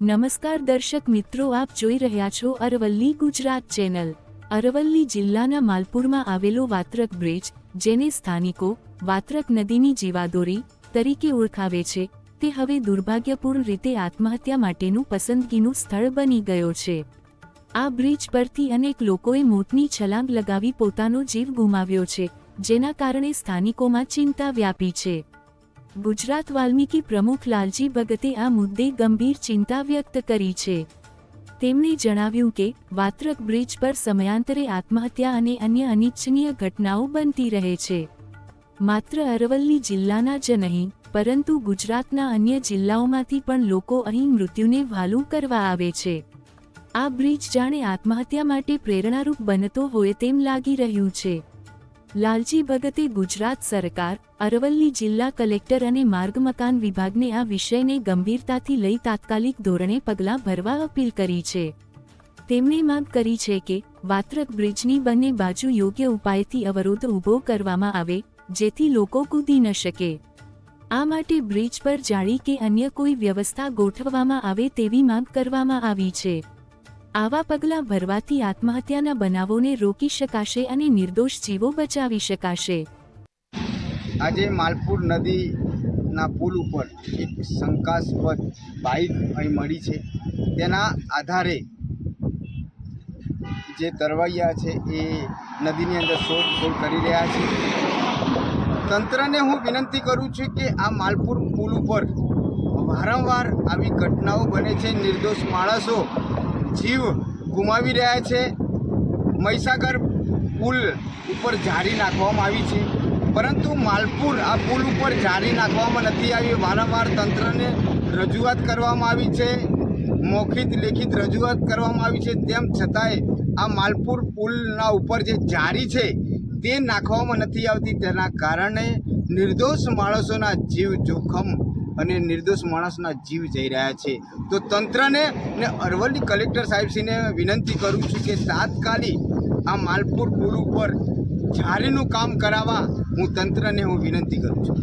નમસ્કાર દર્શક મિત્રો, આપ જોઈ રહ્યા છો અરવલ્લી ગુજરાત ચેનલ. અરવલ્લી જિલ્લાના માલપુરમાં આવેલો વાત્રક બ્રિજ, જેને સ્થાનિકો વાત્રક નદીની જીવાદોરી તરીકે ઓળખાવે છે, તે હવે દુર્ભાગ્યપૂર્ણ રીતે આત્મહત્યા માટેનું પસંદગીનું સ્થળ બની ગયો છે. આ બ્રિજ પરથી અનેક લોકોએ મોતની છલાંગ લગાવી પોતાનો જીવ ગુમાવ્યો છે, જેના કારણે સ્થાનિકોમાં ચિંતા વ્યાપી છે. ગુજરાત વાલ્મીકી પ્રમુખ લાલજી ભગતે આ મુદ્દે ગંભીર ચિંતા વ્યક્ત કરી છે. તેમણે જણાવ્યું કે, વાત્રક બ્રિજ પર સમયાંતરે આત્મહત્યા અને અન્ય અનિચ્છનીય ઘટનાઓ બનતી રહે છે. માત્ર અરવલ્લી જિલ્લાના જ નહીં, પરંતુ ગુજરાતના અન્ય જિલ્લાઓમાંથી પણ લોકો અહીં મૃત્યુને વહાલું કરવા આવે છે. આ બ્રિજ જાણે આત્મહત્યા માટે પ્રેરણારૂપ બનતો હોય તેમ લાગી રહ્યું છે. લાલજી ભગતે ગુજરાત સરકાર, અરવલ્લી જિલ્લા કલેક્ટર અને માર્ગ મકાન વિભાગને આ વિષયને ગંભીરતાથી લઈ તાત્કાલિક ધોરણે પગલાં ભરવા અપીલ કરી છે. તેમણે માંગ કરી છે કે, વાત્રક બ્રિજની બંને બાજુ યોગ્ય ઉપાયથી અવરોધ ઊભો કરવામાં આવે, જેથી લોકો કૂદી ન શકે. આ માટે બ્રિજ પર જાળી કે અન્ય કોઈ વ્યવસ્થા ગોઠવવામાં આવે તેવી માંગ કરવામાં આવી છે. આવા પગલાં ભરવાથી આત્મહત્યાના બનાવોને રોકી શકાશે અને નિર્દોષ જીવો બચાવી શકાશે. આજે માલપુર નદીના પુલ ઉપર એક શંકાસ્પદ બાઇક અહીં મળી છે. તેના આધારે જે તરવૈયા છે એ નદીની અંદર શોધખોળ કરી રહ્યા છે. તંત્રને હું વિનંતી કરું છું કે આ માલપુર પુલ ઉપર વારંવાર આવી ઘટનાઓ બને છે. નિર્દોષ માણસો જીવ ગુમાવી રહ્યા છે. મહીસાગર પુલ ઉપર જારી નાખવામાં આવી છે. પરંતુ માલપુર આ પુલ ઉપર જારી નાખવામાં નથી આવી. વારંવાર તંત્રને રજૂઆત કરવામાં આવી છે. મૌખિત લેખિત રજૂઆત કરવામાં આવી છે. તેમ છતાંય આ માલપુર પુલના ઉપર જે જારી છે, તે નાખવામાં નથી આવતી. તેના કારણે નિર્દોષ માણસોના જીવ જોખમ અને નિર્દોષ માણસના જીવ જઈ રહ્યા છે. તો તંત્રને ને અરવલ્લી કલેક્ટર સાહેબશ્રીને વિનંતી કરું છું કે તાત્કાલિક આ માલપુર પુલ ઉપર જારીનું કામ કરાવવા હું તંત્રને હું વિનંતી કરું છું.